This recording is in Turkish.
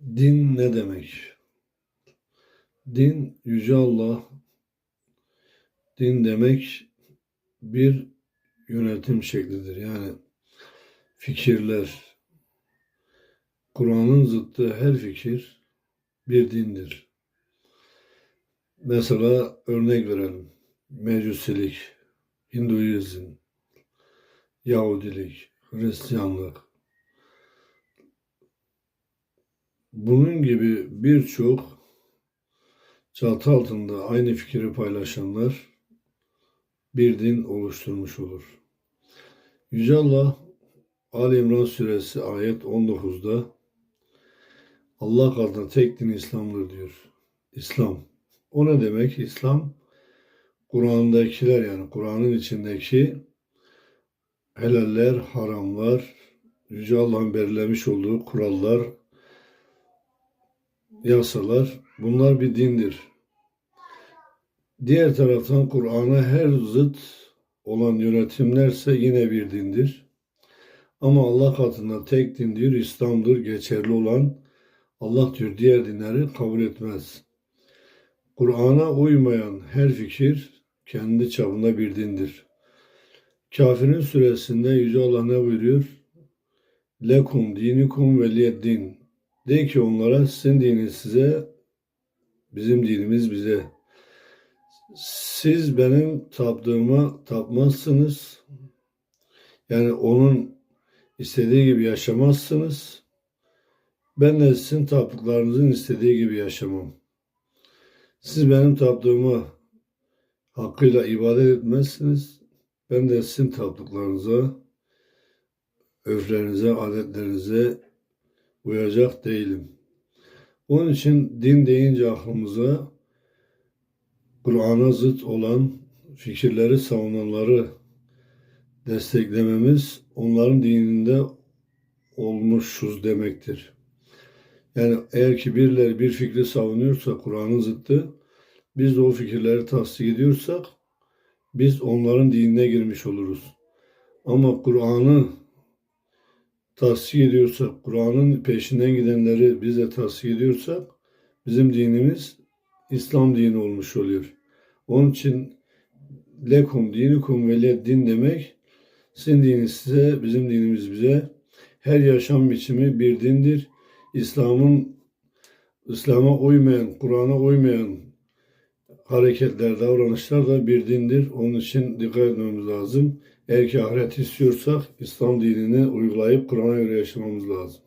Din ne demek? Din Yüce Allah, din demek bir yönetim şeklidir. Yani fikirler, Kur'an'ın zıttı her fikir bir dindir. Mesela örnek verelim. Mecusilik, Hinduizm, Yahudilik, Hristiyanlık. Bunun gibi birçok çatı altında aynı fikri paylaşanlar bir din oluşturmuş olur. Yüce Allah Ali İmran suresi ayet 19'da Allah katında tek din İslam'dır diyor. İslam. O ne demek? İslam Kur'an'dakiler yani Kur'an'ın içindeki helaller, haramlar, Yüce Allah'ın belirlemiş olduğu kurallar, yasalar bunlar bir dindir. Diğer taraftan Kur'an'a her zıt olan yönetimlerse yine bir dindir. Ama Allah katında tek din diyor, İslam'dır, geçerli olan Allah diyor diğer dinleri kabul etmez. Kur'an'a uymayan her fikir kendi çapında bir dindir. Kafirin suresinde Yüce Allah ne buyuruyor? Lekum dinikum veliyed din. De ki onlara sizin dininiz size, bizim dinimiz bize. Siz benim taptığıma tapmazsınız. Yani onun istediği gibi yaşamazsınız. Ben de sizin taptıklarınızın istediği gibi yaşamam. Siz benim taptığıma hakkıyla ibadet etmezsiniz. Ben de sizin taptıklarınıza, öflerinize, adetlerinize uyacak değilim. Onun için din deyince aklımıza Kur'an'a zıt olan fikirleri savunanları desteklememiz onların dininde olmuşuz demektir. Yani eğer ki birileri bir fikri savunuyorsa Kur'an'ın zıttı, biz de o fikirleri tasdik ediyorsak biz onların dinine girmiş oluruz. Ama Kur'an'ı tasdik ediyorsak, Kur'an'ın peşinden gidenleri biz de tasdik ediyorsak bizim dinimiz İslam dini olmuş oluyor. Onun için lekum dinikum veliyed din demek sizin dininiz size, bizim dinimiz bize. Her yaşam biçimi bir dindir. İslam'ın İslam'a uymayan, Kur'an'a uymayan hareketler, davranışlar da bir dindir. Onun için dikkat etmemiz lazım. Eğer ki ahiret istiyorsak İslam dinini uygulayıp Kur'an'a göre yaşamamız lazım.